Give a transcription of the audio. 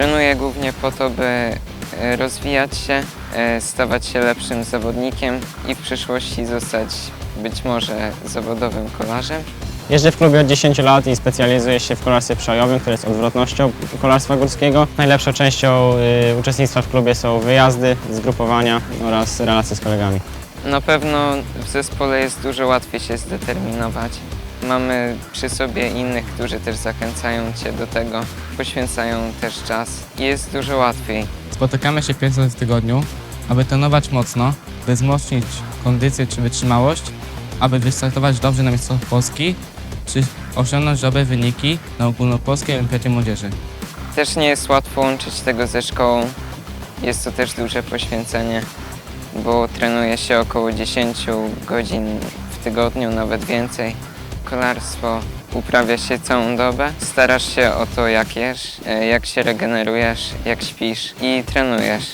Trenuję głównie po to, by e, rozwijać się, e, stawać się lepszym zawodnikiem i w przyszłości zostać być może zawodowym kolarzem. Jeżdżę w klubie od 10 lat i specjalizuję się w kolarstwie przejowym, które jest odwrotnością kolarstwa górskiego. Najlepszą częścią y, uczestnictwa w klubie są wyjazdy, zgrupowania oraz relacje z kolegami. Na pewno w zespole jest dużo łatwiej się zdeterminować. Mamy przy sobie innych, którzy też zachęcają Cię do tego, poświęcają też czas i jest dużo łatwiej. Spotykamy się pięć razy w tygodniu, aby trenować mocno, by wzmocnić kondycję czy wytrzymałość, aby wystartować dobrze na Mistrzostwach Polski, czy osiągnąć dobre wyniki na ogólnopolskiej olimpiadzie młodzieży. Też nie jest łatwo łączyć tego ze szkołą. Jest to też duże poświęcenie, bo trenuje się około 10 godzin w tygodniu, nawet więcej. Kolarstwo uprawia się całą dobę. Starasz się o to, jak jesz, e, jak się regenerujesz, jak śpisz i trenujesz.